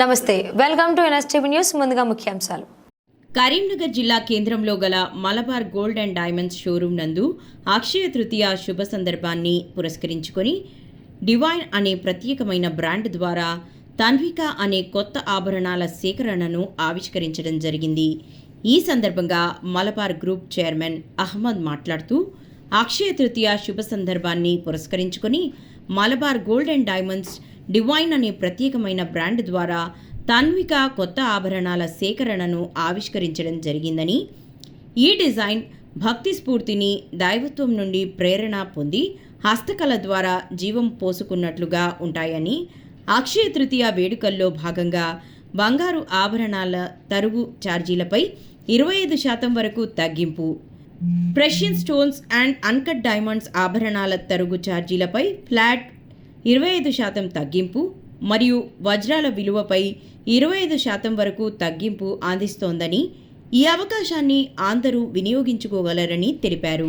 నమస్తే welcome to NSTV news ముందుగా ముఖ్యాంశాలు. కరీంనగర్ జిల్లా కేంద్రంలో గల Malabar Gold and Diamonds showroom నందు అక్షయ తృతీయ శుభ సందర్భాన్ని పురస్కరించుకొని డివైన్ అనే ప్రత్యేకమైన బ్రాండ్ ద్వారా తన్విక అనే కొత్త ఆభరణాల సేకరణను ఆవిష్కరించడం జరిగింది. ఈ సందర్భంగా మలబార్ గ్రూప్ చైర్మన్ అహ్మద్ మాట్లాడుతూ అక్షయ తృతీయ శుభ సందర్భాన్ని పురస్కరించుకొని Malabar Gold and Diamonds Divine అనే ప్రత్యేకమైన బ్రాండ్ ద్వారా తాన్విక కొత్త ఆభరణాల సేకరణను ఆవిష్కరించడం జరిగిందని ఈ డిజైన్ భక్తి స్ఫూర్తిని దైవత్వం నుండి ప్రేరణ పొంది హస్తకళ ద్వారా జీవం పోసుకున్నట్లుగా ఉంటాయని అక్షయ తృతీయ వేడుకల్లో భాగంగా బంగారు ఆభరణాల తరుగు ఛార్జీలపై ఇరవై ఐదు శాతం వరకు తగ్గింపు. Precious stones and uncut diamonds ఆభరణాల తరుగు ఛార్జీలపై ఫ్లాట్ ఇరవై ఐదు శాతం తగ్గింపు మరియు వజ్రాల విలువపై ఇరవై ఐదు శాతం వరకు తగ్గింపు అందిస్తోందని ఈ అవకాశాన్ని అందరూ వినియోగించుకోగలరని తెలిపారు.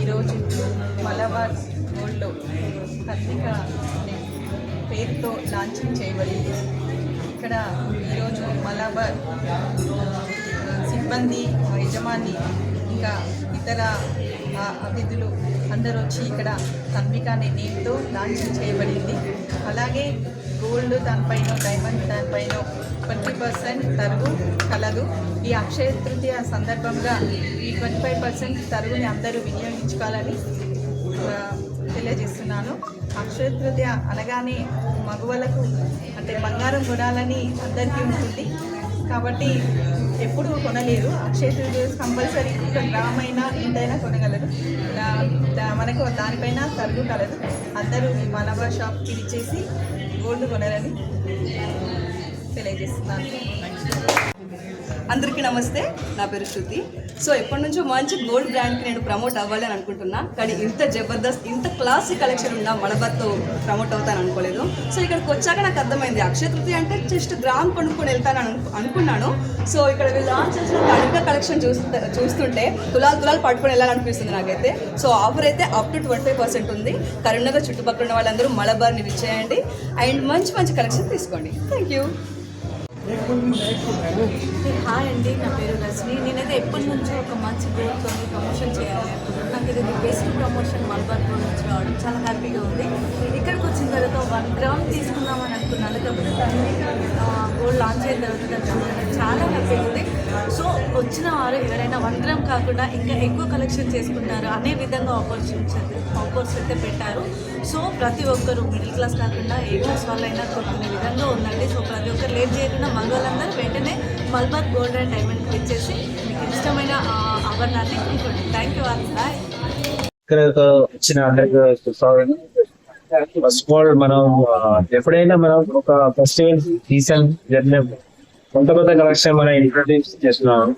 ఈరోజు మలబార్ గోల్డ్లో పత్రిక అనే పేరుతో లాంచింగ్ చేయబడింది. ఇక్కడ ఈరోజు మలబార్ సిబ్బంది యజమాని ఇంకా ఇతర అతిథులు అందరూ వచ్చి ఇక్కడ తన్విక అనే నేమ్తో లాంచింగ్ చేయబడింది. అలాగే గోల్డ్ దానిపైన డైమండ్ దానిపైన ట్వంటీ పర్సెంట్ తరుగు కలదు. ఈ అక్షయ తృతీయ సందర్భంగా ఈ ట్వంటీ ఫైవ్ పర్సెంట్ తరుగుని అందరూ వినియోగించుకోవాలని తెలియజేస్తున్నాను. అక్షయ తృతీయ అనగానే మగవలకు అంటే బంగారం కొనాలని అందరికీ ఉంటుంది. కాబట్టి ఎప్పుడు కొనలేరు. అక్షయ తృతీయ కంపల్సరీ ఒక గ్రామ్ ఎంతైనా కొనగలరు. మనకు దానిపైన తరుగు కలదు. అందరూ ఈ షాప్కి ఇచ్చేసి గోల్డ్ కొనాలని తెలియజేస్తున్నాను. అందరికీ నమస్తే. నా పేరు శృతి. సో ఎప్పటి నుంచో మంచి గోల్డ్ బ్రాండ్కి నేను ప్రమోట్ అవ్వాలి అని అనుకుంటున్నా. కానీ ఇంత జబర్దస్త్ ఇంత క్లాసిక్ కలెక్షన్ ఉన్న మలబార్తో ప్రమోట్ అవుతాను అనుకోలేదు. సో ఇక్కడికి వచ్చాక నాకు అర్థమైంది. అక్షయ తృతీయ అంటే జస్ట్ గ్రామ్ కొనుక్కొని వెళ్తాను అనుకున్నాను. సో ఇక్కడ వీళ్ళు లాంచ్ చేసిన తడిగా కలెక్షన్ చూస్తే చూస్తుంటే తులాలు తులాలు పట్టుకొని వెళ్ళాలనిపిస్తుంది నాకైతే. సో ఆఫర్ అయితే up to twenty five percent ఉంది. కరీంనగర్ చుట్టుపక్కల ఉన్న వాళ్ళందరూ మలబార్ని విచ్చేయండి. అండ్ మంచి మంచి కలెక్షన్ తీసుకోండి. థ్యాంక్ యూ హాయ్ అండి నా పేరు రజని నేనైతే ఎప్పటి నుంచో ఒక మంచి గోల్తో ప్రమోషన్ చేయాలి నాకు ఇది బెస్ట్ ప్రమోషన్ మల్బార్ గోల్డ్ నుంచి రావడం చాలా హ్యాపీగా ఉంది. ఇక్కడ వచ్చిన తర్వాత వన్ గ్రామ్ తీసుకుందామని అనుకున్నాను. కాకపోతే దాన్ని గోల్డ్ లాంచ్ అయిన తర్వాత దాన్ని చాలా హ్యాపీ ఉంది. సో వచ్చిన వారు ఎవరైనా వన్ గ్రామ్ కాకుండా ఇంకా ఎక్కువ కలెక్షన్ చేసుకుంటారు అనే విధంగా ఆపర్చునిటీస్ ఆఫర్స్ అయితే పెట్టారు. సో ప్రతి ఒక్కరు మిడిల్ క్లాస్ కాకుండా ఏ క్లాస్ వాళ్ళైనా కొనుక్కునే విధంగా ఉందండి. సో ప్రతి ఒక్కరు లేట్ చేయకుండా మగవాళ్ళందరూ వెంటనే మల్బార్ గోల్డ్ అండ్ డైమండ్ ఇచ్చేసి మీకు ఇష్టమైన ఆభరణాన్ని కొనుక్కోండి థ్యాంక్ యూ ఆల్ బాయ్ ఇక్కడ వచ్చిన అందరికీ స్వాగతం. ఫస్ట్ ఆఫ్ ఆల్ మనం ఎప్పుడైనా మనం ఒక ఫెస్టివల్ సీజన్ జరిగిన కొత్త కొత్త కలెక్షన్ మనం ఇంట్రొడ్యూస్ చేస్తున్నాం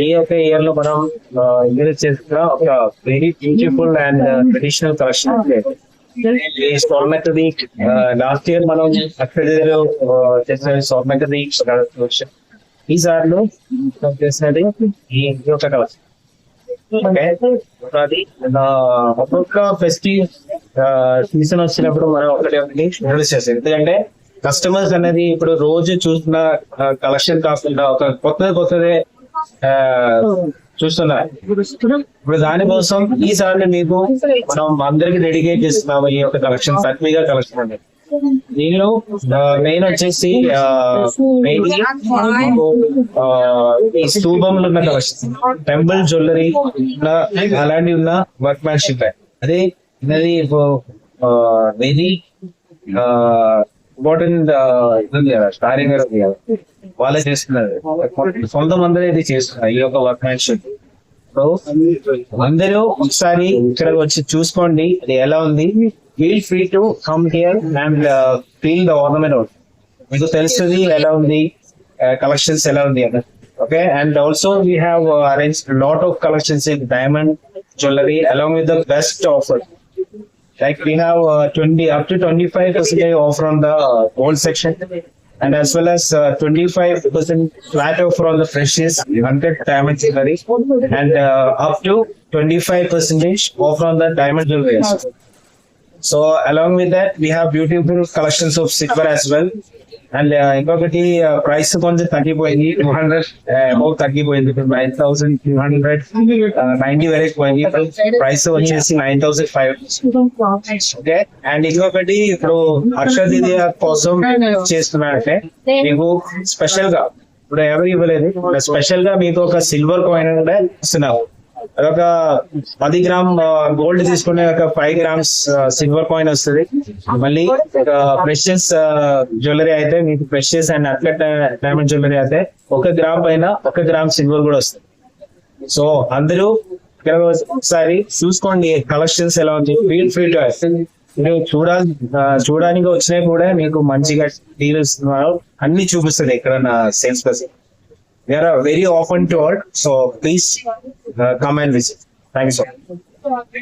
ఈ యొక్క ఇయర్లో మనం ఇంట్రొడ్యూస్ uh, చేసిన ఒక very beautiful and traditional collection ఈ స్వర్ణకది లాస్ట్ ఇయర్ మనం అక్కడ చేసిన స్వర్ణకది కలెక్షన్ సార్లు చేసినది ఈ యొక్క కలెక్షన్ ఓకే ఒక్కొక్క ఫెస్టివ్ సీజన్ వచ్చినప్పుడు మనం ఒకటి ఒకటి ఇంట్రొడ్యూస్ చేస్తాం. ఎందుకంటే కస్టమర్స్ అనేది ఇప్పుడు రోజు చూసిన కలెక్షన్ కాకుండా ఒక కొత్తది కొత్తదే చూస్తున్నారు. ఇప్పుడు దానికోసం ఈసారి మీకు మనం అందరికి డెడికేట్ చేస్తున్నాము ఈ యొక్క కలెక్షన్ సత్మిగా కలెక్షన్ అండి. దీనిలో మెయిన్ వచ్చేసి మీకు, ఈ స్తూపంలో ఉన్న కలెక్షన్ టెంపుల్ జ్యువెలరీ ఉన్న అలాంటివి ఉన్న వర్క్ మ్యాన్షిప్ అదే Uh, uh, uh, ఇది వెరీ ఇంపార్టెంట్ కార్యంగా ఉంది కదా. వాళ్ళే చేస్తున్నారు. సొంత మందిరే ఇది చేస్తున్నారు ఈ యొక్క వర్క్ మ్యాన్షిప్ సో అందరూ ఒకసారి ఇక్కడ వచ్చి చూసుకోండి అది ఎలా ఉంది. Feel free to come here and feel the ornament out మీకు తెలుస్తుంది ఎలా ఉంది కలెక్షన్స్ ఎలా ఉంది అని. Okay and also we have arrange lot of collections in diamond jewellery along with the best offer. Like we have uh, 20 up to 25 percent offer on the uh, gold section, and as well as uh, 25 percent flat offer on the precious 100 diamond jewelry, and uh, up to 25 percentage offer on the diamond jewelry. So along with that, we have beautiful collections of silver as well. And ఇంకొకటి price కొంచెం తగ్గిపోయింది. Two hundred above తగ్గిపోయింది. Nine thousand two hundred ninety వరకు పోయింది. Price వచ్చేసి nine thousand five okay and ఇంకొకటి ఇప్పుడు అక్షర కోసం చేస్తున్నారంటే మీకు స్పెషల్గా ఇప్పుడు ఎవరు ఇవ్వలేదు స్పెషల్గా మీకు ఒక సిల్వర్ కాయిన్ కూడా ఇస్తున్నాము అదొక పది గ్రామ్ గోల్డ్ తీసుకునే ఒక ఫైవ్ గ్రామ్స్ సిల్వర్ కాయిన్ వస్తుంది. మళ్ళీ ఒక ప్రెషియస్ జ్యువెలరీ అయితే మీకు ప్రెషియస్ అండ్ అట్లెట్ డైమండ్ జ్యువెలరీ అయితే ఒక గ్రామ్ పైన ఒక గ్రామ్ సిల్వర్ కూడా వస్తుంది. సో అందరూ ఇక్కడ ఒకసారి చూసుకోండి కలెక్షన్స్ ఎలా ఉంది. ఫీల్ ఫ్రీ టు మీరు చూడా చూడడానికి వచ్చినా కూడా మీకు మంచిగా డీల్స్ అన్ని చూపిస్తుంది ఎక్కడన్నా sales person we are uh, very open to all so please uh, come and visit. Thank you